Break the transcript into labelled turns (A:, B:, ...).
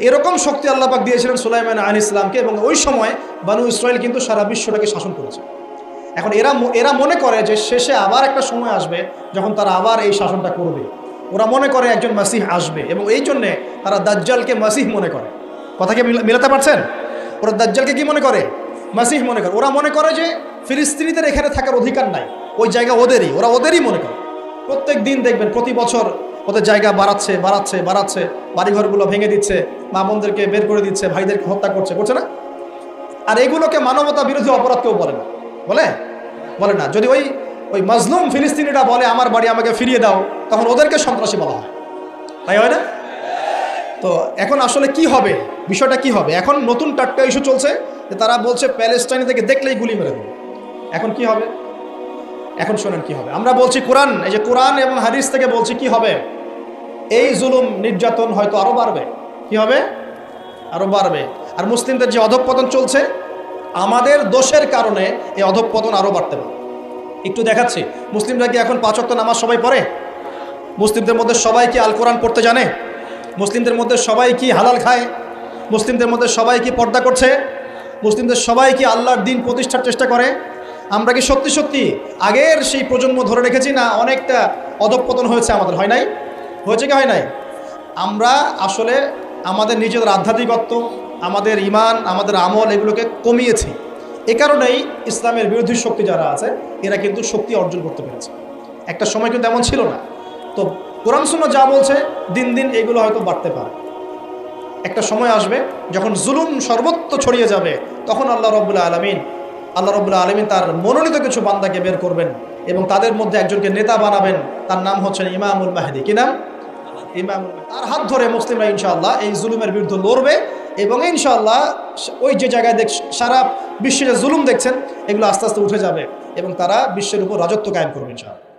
A: এরকম শক্তি আল্লাপাক দিয়েছিলেন সুলাইমান আল ইসলামকে এবং ওই সময় বানু ইসরায়েল কিন্তু সারা বিশ্বটাকে শাসন করেছে। এখন এরা এরা মনে করে যে শেষে আবার একটা সময় আসবে যখন তারা আবার এই শাসনটা করবে। ওরা মনে করে একজন মাসিহ আসবে এবং এই জন্যে তারা দাজ্জালকে মাসিহ মনে করে। কথাকে মিলা- মিলাতে পারছেন? ওরা দাজ্জালকে কি মনে করে? মাসিহ মনে করে। ওরা মনে করে যে ফিলিস্তিনিদের এখানে থাকার অধিকার নাই। ওই জায়গা ওদেরই, ওরা ওদেরই মনে করে। প্রত্যেক দিন দেখবেন, প্রতি বছর ওদের জায়গা বাড়াচ্ছে বাড়াচ্ছে বাড়াচ্ছে, বাড়িঘরগুলো ভেঙে দিচ্ছে মা বোনদেরকে বের করে দিচ্ছে, ভাইদেরকে হত্যা করছে করছে না? আর এগুলোকে মানবতা বিরোধী অপরাধ কেউ বলে না। বলে? বলে না। যদি ওই ওই মজলুম ফিলিস্তিনিরা বলে, আমার বাড়ি আমাকে ফিরিয়ে দাও, তখন ওদেরকে সন্ত্রাসী বলা হয়। তাই হয় না? তো এখন আসলে কি হবে? বিষয়টা কি হবে? এখন নতুন টাটকা ইস্যু চলছে যে তারা বলছে, প্যালেস্টাইনি থেকে দেখলেই গুলি মেরে দেবে। এখন কি হবে? এখন শোনেন কি হবে। আমরা বলছি কোরআন, এই যে কোরআন এবং হাদিস থেকে বলছি কি হবে? এই জুলুম নির্যাতন হয়তো আরও বাড়বে। কি হবে? আরও বাড়বে। আর মুসলিমদের যে অধঃপতন চলছে, আমাদের দোষের কারণে এই অধঃপতন আরও বাড়তে পারে। একটু দেখাচ্ছি, মুসলিমরা কি এখন পাঁচ ওয়াক্ত নামাজ সবাই পড়ে? মুসলিমদের মধ্যে সবাই কি আল কোরআন পড়তে জানে? মুসলিমদের মধ্যে সবাই কি হালাল খায়? মুসলিমদের মধ্যে সবাই কি পর্দা করছে? মুসলিমদের সবাই কি আল্লাহর দিন প্রতিষ্ঠার চেষ্টা করে? আমরা কি সত্যি সত্যি আগের সেই প্রজন্ম ধরে রেখেছি না অনেকটা অধঃপতন হয়েছে আমাদের? হয় নাই? হয়েছে কি হয় নাই? আমরা আসলে আমাদের নিজেদের আধ্যাত্মিকত্ব, আমাদের ইমান, আমাদের আমল এগুলোকে কমিয়েছি। এ কারণেই ইসলামের বিরোধী শক্তি যারা আছে, এরা কিন্তু শক্তি অর্জন করতে পেরেছে। একটা সময় কিন্তু এমন ছিল না। তো কোরআন শূন্য যা বলছে, দিন দিন এগুলো হয়তো বাড়তে পারে। একটা সময় আসবে যখন জুলুম সর্বত্র ছড়িয়ে যাবে, তখন আল্লাহ রবুল্লা আলমিন আল্লাহ রবুল্লা আলমিন তার মনোনীত কিছু বান্দাকে বের করবেন এবং তাদের মধ্যে একজনকে নেতা বানাবেন। তার নাম হচ্ছেন ইমামুল মাহেদি। কি নাম? ইমামুল তার হাত ধরে মুসলিমরা ইনশাআল্লাহ এই জুলুমের বিরুদ্ধে লড়বে এবং ইনশাআল্লাহ ওই যে জায়গায় দেখ, সারা বিশ্বে জুলুম দেখছেন, এগুলো আস্তে আস্তে উঠে যাবে এবং তারা বিশ্বের উপর রাজত্ব কায়েম করবে ইনশাআল্লাহ।